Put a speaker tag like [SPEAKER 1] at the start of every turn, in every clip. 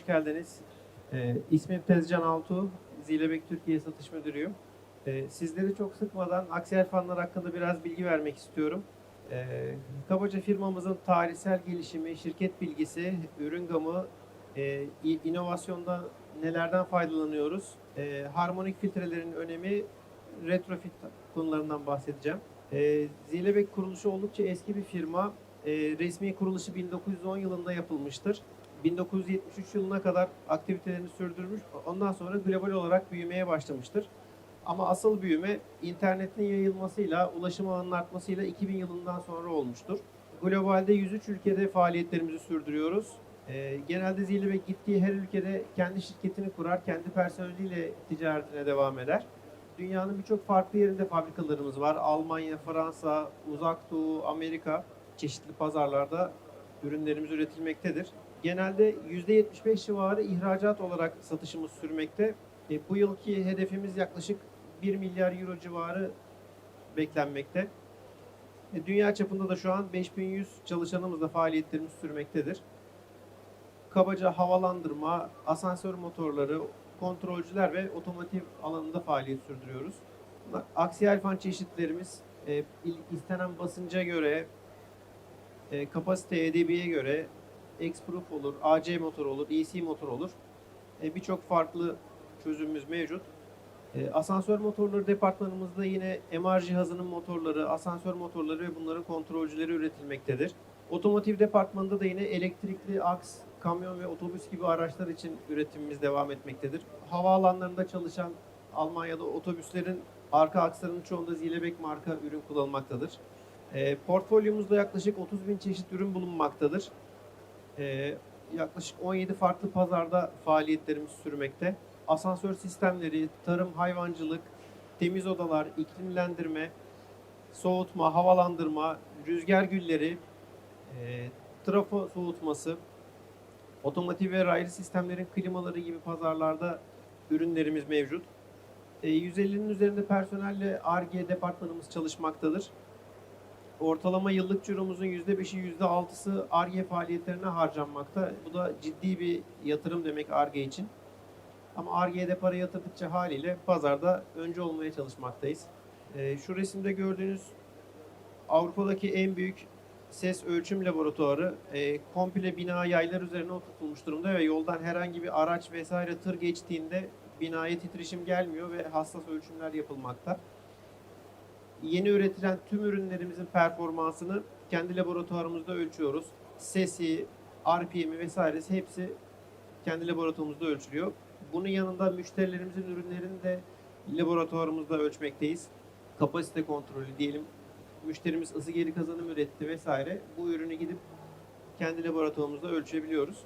[SPEAKER 1] hoş geldiniz. Ee, ismim Tezcan Altuğ, Zilebek Türkiye Satış Müdürüyüm. Ee, sizleri çok sıkmadan aksiyel fanlar hakkında biraz bilgi vermek istiyorum. Ee, kabaca firmamızın tarihsel gelişimi, şirket bilgisi, ürün gamı, e, inovasyonda nelerden faydalanıyoruz, e, harmonik filtrelerin önemi, retrofit konularından bahsedeceğim. E, Zilebek kuruluşu oldukça eski bir firma. E, resmi kuruluşu 1910 yılında yapılmıştır. 1973 yılına kadar aktivitelerini sürdürmüş. Ondan sonra global olarak büyümeye başlamıştır. Ama asıl büyüme internetin yayılmasıyla, ulaşım alanının artmasıyla 2000 yılından sonra olmuştur. Globalde 103 ülkede faaliyetlerimizi sürdürüyoruz. Ee, genelde Zilebek gittiği her ülkede kendi şirketini kurar, kendi personeliyle ticaretine devam eder. Dünyanın birçok farklı yerinde fabrikalarımız var. Almanya, Fransa, Uzak Doğu, Amerika çeşitli pazarlarda ürünlerimiz üretilmektedir. Genelde %75 civarı ihracat olarak satışımız sürmekte. E, bu yılki hedefimiz yaklaşık 1 milyar euro civarı beklenmekte. E, dünya çapında da şu an 5100 çalışanımızla faaliyetlerimiz sürmektedir. Kabaca havalandırma, asansör motorları, kontrolcüler ve otomotiv alanında faaliyet sürdürüyoruz. Aksiyel fan çeşitlerimiz e, istenen basınca göre, e, kapasite EDB'ye göre X-Proof olur, AC motor olur, EC motor olur. E, Birçok farklı çözümümüz mevcut. E, asansör motorları departmanımızda yine MR cihazının motorları, asansör motorları ve bunların kontrolcüleri üretilmektedir. Otomotiv departmanında da yine elektrikli aks, kamyon ve otobüs gibi araçlar için üretimimiz devam etmektedir. Havaalanlarında çalışan Almanya'da otobüslerin arka akslarının çoğunda Zilebek marka ürün kullanılmaktadır. E, portfolyomuzda yaklaşık 30 bin çeşit ürün bulunmaktadır. E, yaklaşık 17 farklı pazarda faaliyetlerimiz sürmekte. Asansör sistemleri, tarım, hayvancılık, temiz odalar, iklimlendirme, soğutma, havalandırma, rüzgar gülleri, e, trafo soğutması, otomotiv ve raylı sistemlerin klimaları gibi pazarlarda ürünlerimiz mevcut. E, 150'nin üzerinde personelle ARGE departmanımız çalışmaktadır. Ortalama yıllık ciromuzun %5'i %6'sı ARGE faaliyetlerine harcanmakta. Bu da ciddi bir yatırım demek ARGE için. Ama ARGE'de para yatırdıkça haliyle pazarda önce olmaya çalışmaktayız. E, şu resimde gördüğünüz Avrupa'daki en büyük ses ölçüm laboratuvarı e, komple bina yaylar üzerine oturtulmuş durumda ve yoldan herhangi bir araç vesaire tır geçtiğinde binaya titreşim gelmiyor ve hassas ölçümler yapılmakta. Yeni üretilen tüm ürünlerimizin performansını kendi laboratuvarımızda ölçüyoruz. Sesi, RPM'i vesairesi hepsi kendi laboratuvarımızda ölçülüyor. Bunun yanında müşterilerimizin ürünlerini de laboratuvarımızda ölçmekteyiz. Kapasite kontrolü diyelim müşterimiz ısı geri kazanım üretti vesaire. Bu ürünü gidip kendi laboratuvarımızda ölçebiliyoruz.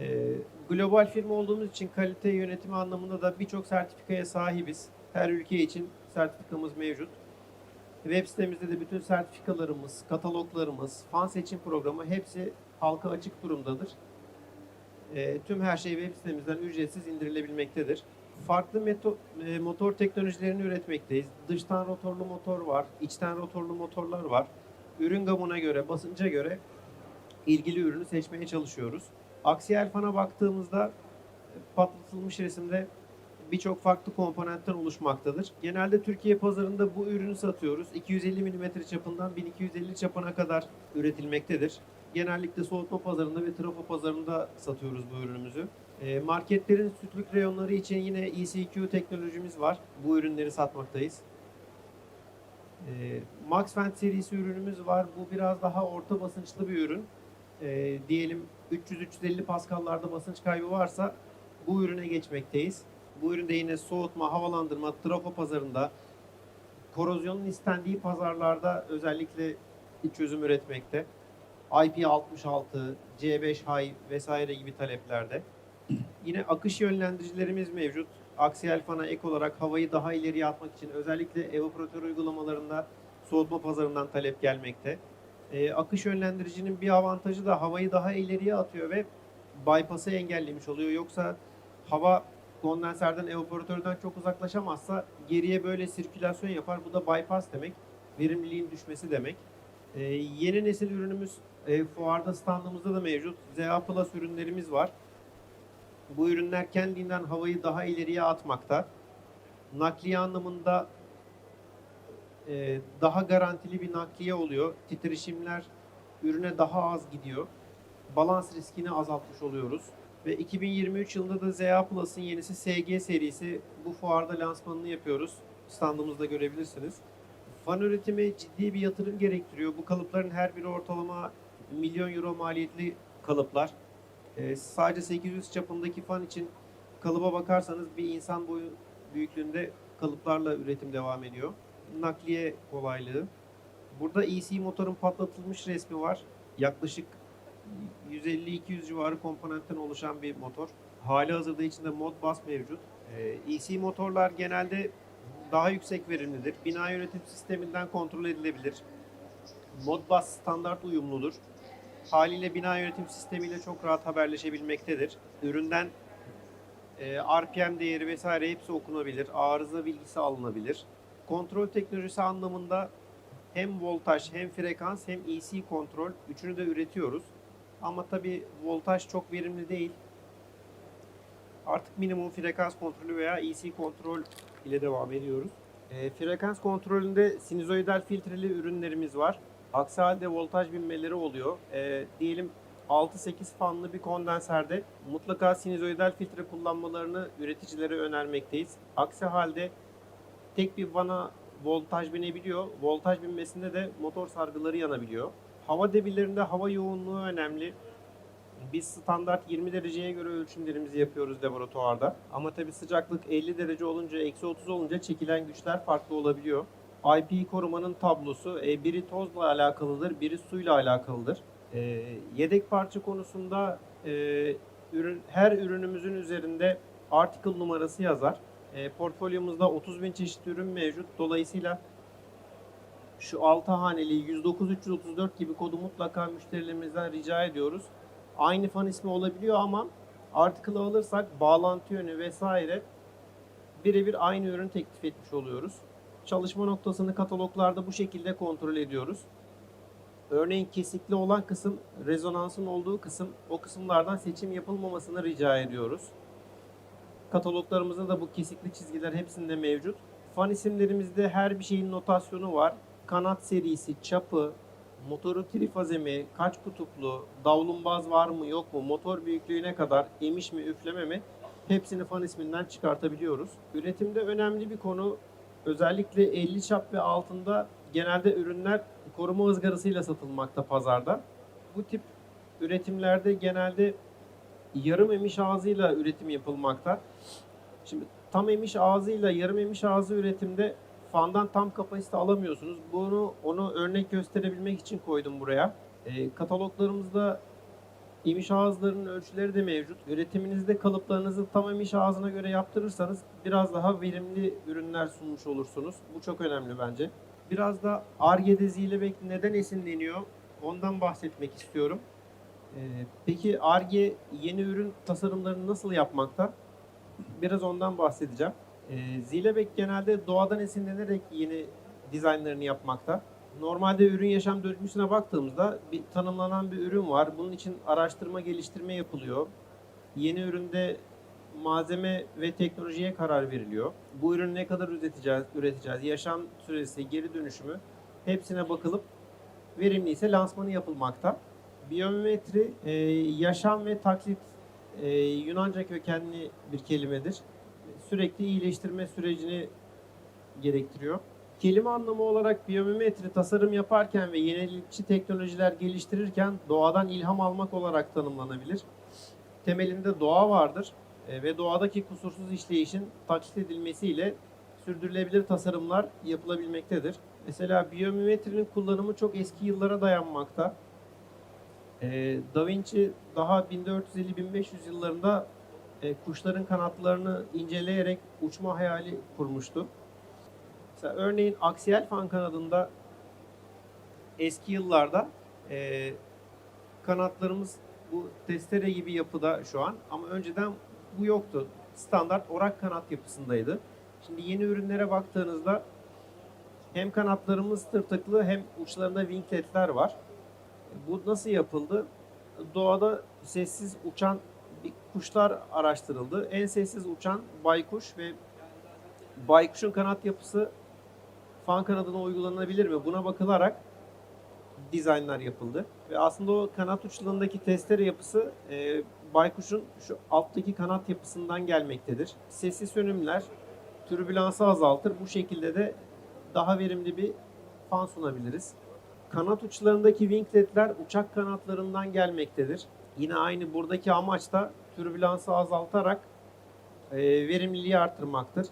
[SPEAKER 1] Ee, global firma olduğumuz için kalite yönetimi anlamında da birçok sertifikaya sahibiz. Her ülke için sertifikamız mevcut. Web sitemizde de bütün sertifikalarımız, kataloglarımız, fan seçim programı hepsi halka açık durumdadır. Ee, tüm her şey web sitemizden ücretsiz indirilebilmektedir. Farklı meto- e, motor teknolojilerini üretmekteyiz. Dıştan rotorlu motor var, içten rotorlu motorlar var. Ürün gamına göre, basınca göre ilgili ürünü seçmeye çalışıyoruz. Aksiyel fana baktığımızda e, patlatılmış resimde birçok farklı komponentten oluşmaktadır. Genelde Türkiye pazarında bu ürünü satıyoruz. 250 mm çapından 1250 çapına kadar üretilmektedir. Genellikle soğutma pazarında ve trafo pazarında satıyoruz bu ürünümüzü. E, marketlerin sütlük reyonları için yine ECQ teknolojimiz var. Bu ürünleri satmaktayız. E, Maxvent serisi ürünümüz var. Bu biraz daha orta basınçlı bir ürün. E, diyelim 300-350 paskallarda basınç kaybı varsa bu ürüne geçmekteyiz. Bu üründe yine soğutma, havalandırma, trafo pazarında, korozyonun istendiği pazarlarda özellikle çözüm üretmekte. IP66, C5 High vesaire gibi taleplerde. Yine akış yönlendiricilerimiz mevcut. Aksiyel fana ek olarak havayı daha ileriye atmak için özellikle evaporatör uygulamalarında soğutma pazarından talep gelmekte. Ee, akış yönlendiricinin bir avantajı da havayı daha ileriye atıyor ve bypass'ı engellemiş oluyor. Yoksa hava kondenserden, evaporatörden çok uzaklaşamazsa geriye böyle sirkülasyon yapar. Bu da bypass demek. Verimliliğin düşmesi demek. Ee, yeni nesil ürünümüz e, fuarda standımızda da mevcut. ZA Plus ürünlerimiz var. Bu ürünler kendinden havayı daha ileriye atmakta. Nakliye anlamında e, daha garantili bir nakliye oluyor. Titreşimler ürüne daha az gidiyor. Balans riskini azaltmış oluyoruz. Ve 2023 yılında da ZA Plus'ın yenisi SG serisi bu fuarda lansmanını yapıyoruz. Standımızda görebilirsiniz. Fan üretimi ciddi bir yatırım gerektiriyor. Bu kalıpların her biri ortalama milyon euro maliyetli kalıplar. Ee, sadece 800 çapındaki fan için kalıba bakarsanız bir insan boyu büyüklüğünde kalıplarla üretim devam ediyor. Nakliye kolaylığı. Burada EC motorun patlatılmış resmi var. Yaklaşık 150-200 civarı komponentten oluşan bir motor. Hali hazırda içinde Modbus mevcut. Ee, EC motorlar genelde daha yüksek verimlidir. Bina yönetim sisteminden kontrol edilebilir. Modbus standart uyumludur. Haliyle bina yönetim sistemiyle çok rahat haberleşebilmektedir. Üründen e, RPM değeri vesaire hepsi okunabilir. Arıza bilgisi alınabilir. Kontrol teknolojisi anlamında hem voltaj hem frekans hem EC kontrol üçünü de üretiyoruz. Ama tabi voltaj çok verimli değil. Artık minimum frekans kontrolü veya EC kontrol ile devam ediyoruz. E, frekans kontrolünde sinüzoidal filtreli ürünlerimiz var. Aksi halde voltaj binmeleri oluyor. E, diyelim 6-8 fanlı bir kondenserde mutlaka sinüzoidal filtre kullanmalarını üreticilere önermekteyiz. Aksi halde tek bir vana voltaj binebiliyor. Voltaj binmesinde de motor sargıları yanabiliyor. Hava debilerinde hava yoğunluğu önemli. Biz standart 20 dereceye göre ölçümlerimizi yapıyoruz laboratuvarda. Ama tabi sıcaklık 50 derece olunca, eksi 30 olunca çekilen güçler farklı olabiliyor. IP korumanın tablosu e, biri tozla alakalıdır, biri suyla alakalıdır. E, yedek parça konusunda e, ürün her ürünümüzün üzerinde article numarası yazar. E, portfolyomuzda 30 bin çeşit ürün mevcut. Dolayısıyla şu 6 haneli 109334 gibi kodu mutlaka müşterilerimizden rica ediyoruz. Aynı fan ismi olabiliyor ama article alırsak bağlantı yönü vesaire birebir aynı ürün teklif etmiş oluyoruz. Çalışma noktasını kataloglarda bu şekilde kontrol ediyoruz. Örneğin kesikli olan kısım, rezonansın olduğu kısım, o kısımlardan seçim yapılmamasını rica ediyoruz. Kataloglarımızda da bu kesikli çizgiler hepsinde mevcut. Fan isimlerimizde her bir şeyin notasyonu var. Kanat serisi, çapı, motoru trifaze mi, kaç kutuplu, davlumbaz var mı yok mu, motor büyüklüğüne kadar emiş mi üfleme mi hepsini fan isminden çıkartabiliyoruz. Üretimde önemli bir konu özellikle 50 çap ve altında genelde ürünler koruma ızgarasıyla satılmakta pazarda. Bu tip üretimlerde genelde yarım emiş ağzıyla üretim yapılmakta. Şimdi tam emiş ağzıyla yarım emiş ağzı üretimde fandan tam kapasite alamıyorsunuz. Bunu onu örnek gösterebilmek için koydum buraya. E, kataloglarımızda emiş ağızlarının ölçüleri de mevcut. Üretiminizde kalıplarınızı tam emiş ağzına göre yaptırırsanız biraz daha verimli ürünler sunmuş olursunuz. Bu çok önemli bence. Biraz da Ar-Ge'de Zilebek neden esinleniyor? Ondan bahsetmek istiyorum. Ee, peki Ar-Ge yeni ürün tasarımlarını nasıl yapmakta? Biraz ondan bahsedeceğim. Ee, Zilebek genelde doğadan esinlenerek yeni dizaynlarını yapmakta. Normalde ürün yaşam döngüsüne baktığımızda bir tanımlanan bir ürün var. Bunun için araştırma, geliştirme yapılıyor. Yeni üründe malzeme ve teknolojiye karar veriliyor. Bu ürünü ne kadar üreteceğiz, üreteceğiz, yaşam süresi, geri dönüşümü hepsine bakılıp verimli ise lansmanı yapılmakta. Biyometri e, yaşam ve taklit e, Yunanca kökenli bir kelimedir. Sürekli iyileştirme sürecini gerektiriyor. Kelime anlamı olarak biyometri tasarım yaparken ve yenilikçi teknolojiler geliştirirken doğadan ilham almak olarak tanımlanabilir. Temelinde doğa vardır e, ve doğadaki kusursuz işleyişin taklit edilmesiyle sürdürülebilir tasarımlar yapılabilmektedir. Mesela biyometrinin kullanımı çok eski yıllara dayanmakta. E, Da Vinci daha 1450-1500 yıllarında e, kuşların kanatlarını inceleyerek uçma hayali kurmuştu. Mesela örneğin aksiyel fan kanadında eski yıllarda e, kanatlarımız bu testere gibi yapıda şu an ama önceden bu yoktu. Standart orak kanat yapısındaydı. Şimdi yeni ürünlere baktığınızda hem kanatlarımız tırtıklı hem uçlarında wingletler var. Bu nasıl yapıldı? Doğada sessiz uçan kuşlar araştırıldı. En sessiz uçan baykuş ve baykuşun kanat yapısı fan kanadına uygulanabilir mi? Buna bakılarak dizaynlar yapıldı. Ve aslında o kanat uçlarındaki testere yapısı e, baykuşun şu alttaki kanat yapısından gelmektedir. Sesi sönümler türbülansı azaltır. Bu şekilde de daha verimli bir fan sunabiliriz. Kanat uçlarındaki wingletler uçak kanatlarından gelmektedir. Yine aynı buradaki amaç da türbülansı azaltarak e, verimliliği arttırmaktır.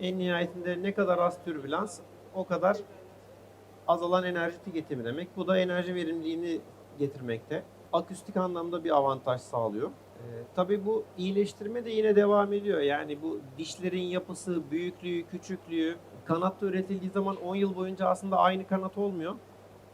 [SPEAKER 1] En nihayetinde ne kadar az türbülans o kadar azalan enerji tüketimi demek. Bu da enerji verimliliğini getirmekte. Akustik anlamda bir avantaj sağlıyor. Ee, tabii bu iyileştirme de yine devam ediyor. Yani bu dişlerin yapısı, büyüklüğü, küçüklüğü, kanatta üretildiği zaman 10 yıl boyunca aslında aynı kanat olmuyor.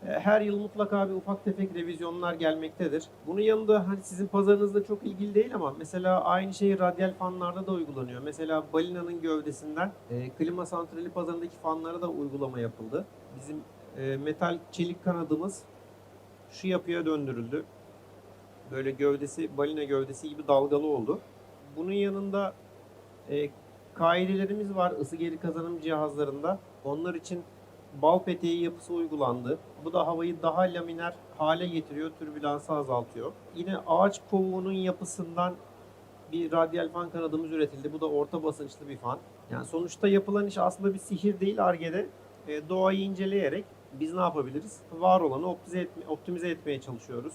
[SPEAKER 1] Ee, Her yıl mutlaka bir ufak tefek revizyonlar gelmektedir. Bunun yanında hani sizin pazarınızda çok ilgili değil ama mesela aynı şey radyal fanlarda da uygulanıyor. Mesela balinanın gövdesinden e, klima santrali pazarındaki fanlara da uygulama yapıldı. Bizim e, metal çelik kanadımız şu yapıya döndürüldü. Böyle gövdesi balina gövdesi gibi dalgalı oldu. Bunun yanında e, kaidelerimiz var ısı geri kazanım cihazlarında. Onlar için bal peteği yapısı uygulandı. Bu da havayı daha laminer hale getiriyor, türbülansı azaltıyor. Yine ağaç kovuğunun yapısından bir radyal fan kanadımız üretildi. Bu da orta basınçlı bir fan. Yani sonuçta yapılan iş aslında bir sihir değil Arge'de. E, doğayı inceleyerek biz ne yapabiliriz? Var olanı optimize, etme, optimize etmeye çalışıyoruz.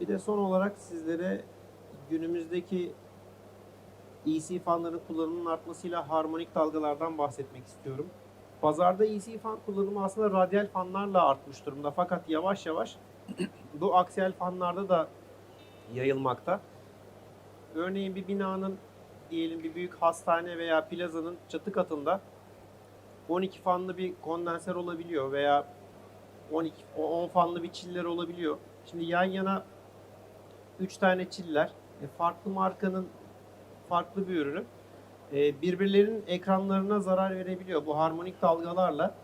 [SPEAKER 1] Bir de son olarak sizlere günümüzdeki EC fanların kullanımının artmasıyla harmonik dalgalardan bahsetmek istiyorum. Pazarda EC fan kullanımı aslında radyal fanlarla artmış durumda. Fakat yavaş yavaş bu aksiyel fanlarda da yayılmakta. Örneğin bir binanın diyelim bir büyük hastane veya plazanın çatı katında 12 fanlı bir kondenser olabiliyor veya 12 o 10 fanlı bir çiller olabiliyor. Şimdi yan yana 3 tane çiller e, farklı markanın farklı bir ürünü e, birbirlerinin ekranlarına zarar verebiliyor bu harmonik dalgalarla.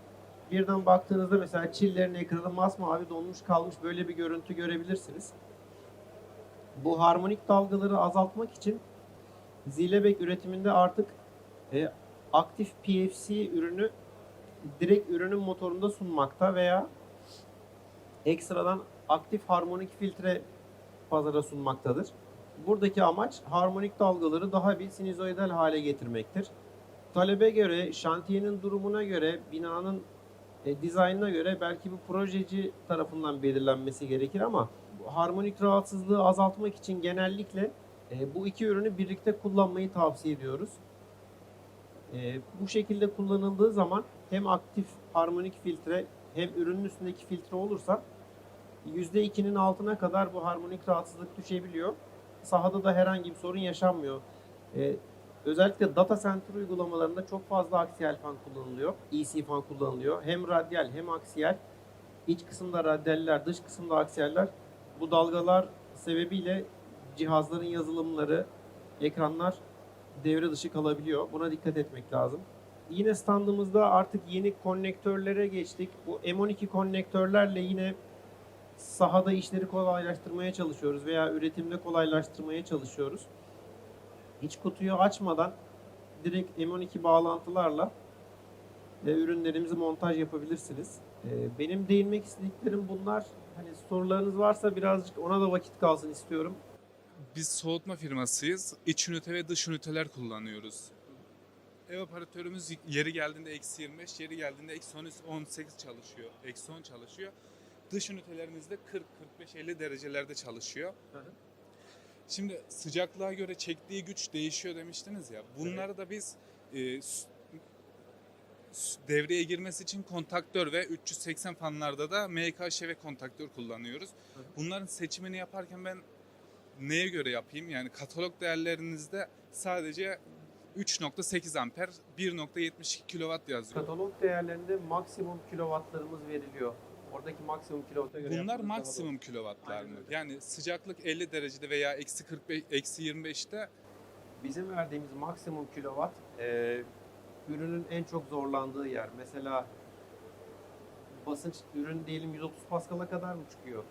[SPEAKER 1] Birden baktığınızda mesela çillerin ekranı masmavi donmuş kalmış böyle bir görüntü görebilirsiniz. Bu harmonik dalgaları azaltmak için Zilebek üretiminde artık e, aktif PFC ürünü direkt ürünün motorunda sunmakta veya ekstradan aktif harmonik filtre pazara sunmaktadır. Buradaki amaç harmonik dalgaları daha bir sinüzoidal hale getirmektir. Talebe göre, şantiyenin durumuna göre, binanın e, dizaynına göre belki bu projeci tarafından belirlenmesi gerekir ama harmonik rahatsızlığı azaltmak için genellikle e, bu iki ürünü birlikte kullanmayı tavsiye ediyoruz. E, bu şekilde kullanıldığı zaman hem aktif harmonik filtre hem ürünün üstündeki filtre olursa %2'nin altına kadar bu harmonik rahatsızlık düşebiliyor. Sahada da herhangi bir sorun yaşanmıyor. E, özellikle data center uygulamalarında çok fazla aksiyel fan kullanılıyor. EC fan kullanılıyor. Hem radyal hem aksiyel. İç kısımda radyaller, dış kısımda aksiyeller. Bu dalgalar sebebiyle cihazların yazılımları, ekranlar devre dışı kalabiliyor. Buna dikkat etmek lazım. Yine standımızda artık yeni konnektörlere geçtik. Bu M12 konnektörlerle yine sahada işleri kolaylaştırmaya çalışıyoruz veya üretimde kolaylaştırmaya çalışıyoruz. Hiç kutuyu açmadan direkt M12 bağlantılarla e, ürünlerimizi montaj yapabilirsiniz. E, benim değinmek istediklerim bunlar. Hani sorularınız varsa birazcık ona da vakit kalsın istiyorum.
[SPEAKER 2] Biz soğutma firmasıyız. İç ünite ve dış üniteler kullanıyoruz. Ev operatörümüz yeri geldiğinde eksi 25, yeri geldiğinde eksi 18 çalışıyor. Eksi 10 çalışıyor. Dış ünitelerimizde 40, 45, 50 derecelerde çalışıyor.
[SPEAKER 1] Hı hı.
[SPEAKER 2] Şimdi sıcaklığa göre çektiği güç değişiyor demiştiniz ya. Bunları da biz e, devreye girmesi için kontaktör ve 380 fanlarda da MKŞ ve kontaktör kullanıyoruz.
[SPEAKER 1] Hı hı.
[SPEAKER 2] Bunların seçimini yaparken ben neye göre yapayım? Yani katalog değerlerinizde sadece 3.8 amper 1.72 kilowatt yazıyor.
[SPEAKER 1] Katalog değerlerinde maksimum kilowattlarımız veriliyor. Oradaki maksimum kilowatta göre
[SPEAKER 2] Bunlar maksimum kilowattlar
[SPEAKER 1] Aynen
[SPEAKER 2] mı?
[SPEAKER 1] öyle.
[SPEAKER 2] Yani sıcaklık 50 derecede veya eksi 45, eksi 25'te
[SPEAKER 1] doğru. Bizim verdiğimiz maksimum kilowatt e, ürünün en çok zorlandığı yer. Mesela basınç ürün diyelim 130 Pascal'a kadar mı çıkıyor?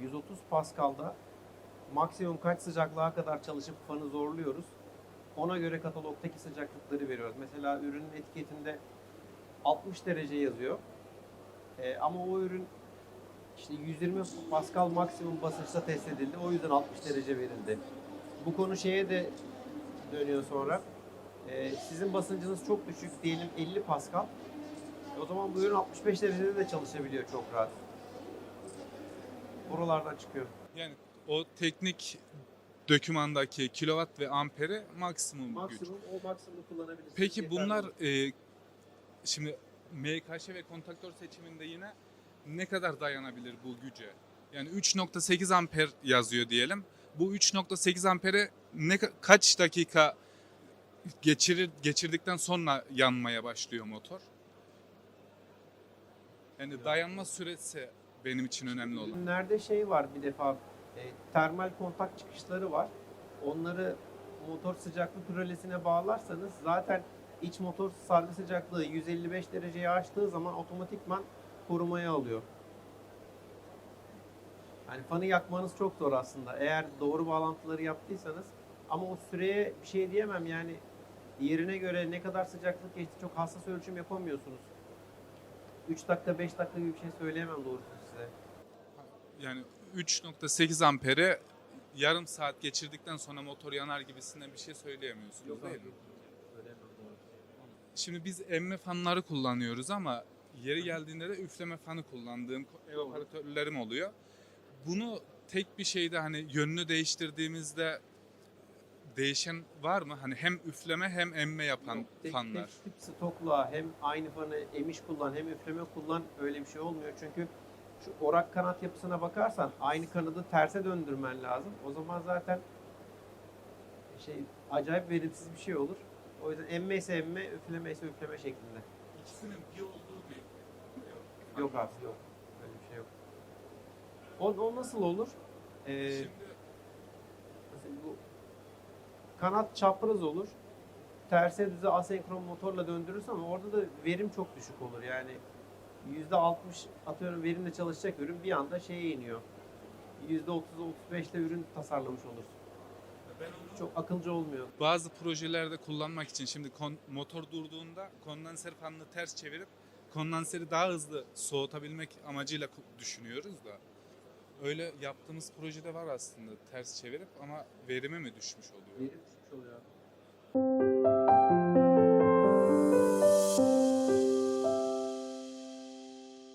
[SPEAKER 1] 130 Pascal'da maksimum kaç sıcaklığa kadar çalışıp fanı zorluyoruz. Ona göre katalogdaki sıcaklıkları veriyoruz. Mesela ürünün etiketinde 60 derece yazıyor. Ee, ama o ürün işte 120 Pascal maksimum basınçta test edildi. O yüzden 60 derece verildi. Bu konu şeye de dönüyor sonra. Ee, sizin basıncınız çok düşük diyelim 50 Pascal. O zaman bu ürün 65 derecede de çalışabiliyor çok rahat. Buralardan çıkıyor.
[SPEAKER 2] Yani o teknik dokümandaki kilowatt ve amperi maksimum, güç.
[SPEAKER 1] Maksimum o maksimumu kullanabilirsiniz.
[SPEAKER 2] Peki bunlar e, şimdi MKŞ ve kontaktör seçiminde yine ne kadar dayanabilir bu güce? Yani 3.8 amper yazıyor diyelim. Bu 3.8 ampere ne ka- kaç dakika geçirir geçirdikten sonra yanmaya başlıyor motor? Yani dayanma süresi benim için önemli olan.
[SPEAKER 1] Ürünlerde şey var bir defa e, termal kontak çıkışları var. Onları motor sıcaklık rölesine bağlarsanız zaten iç motor sargı sıcaklığı 155 dereceye aştığı zaman otomatikman korumaya alıyor. Yani fanı yakmanız çok zor aslında. Eğer doğru bağlantıları yaptıysanız ama o süreye bir şey diyemem yani yerine göre ne kadar sıcaklık geçti çok hassas ölçüm yapamıyorsunuz. 3 dakika 5 dakika gibi bir şey söyleyemem doğrusu size.
[SPEAKER 2] Yani 3.8 ampere yarım saat geçirdikten sonra motor yanar gibisinden bir şey söyleyemiyorsunuz değil mi? Şimdi biz emme fanları kullanıyoruz ama yeri geldiğinde de üfleme fanı kullandığım evaporatörlerim oluyor. Bunu tek bir şeyde hani yönünü değiştirdiğimizde değişen var mı? Hani hem üfleme hem emme yapan
[SPEAKER 1] Yok, tek,
[SPEAKER 2] fanlar.
[SPEAKER 1] Tek tip stokla hem aynı fanı emiş kullan hem üfleme kullan öyle bir şey olmuyor. Çünkü şu orak kanat yapısına bakarsan aynı kanadı terse döndürmen lazım. O zaman zaten şey acayip verimsiz bir şey olur. O yüzden emme ise emme, üfleme ise üfleme şeklinde.
[SPEAKER 2] İkisinin bir olduğu bir
[SPEAKER 1] Yok abi yok. Öyle bir şey yok. O, o nasıl olur? Ee,
[SPEAKER 2] Şimdi
[SPEAKER 1] Mesela bu kanat çapraz olur. Terse düze asenkron motorla döndürürsen ama orada da verim çok düşük olur. Yani %60 atıyorum verimle çalışacak ürün bir anda şeye iniyor. %30-35'te ürün tasarlamış olursun. Çok akılcı olmuyor.
[SPEAKER 2] bazı projelerde kullanmak için şimdi kon- motor durduğunda kondanser fanını ters çevirip kondanseri daha hızlı soğutabilmek amacıyla düşünüyoruz da. Öyle yaptığımız projede var aslında ters çevirip ama verimi mi düşmüş oluyor?
[SPEAKER 1] Verim düşmüş oluyor.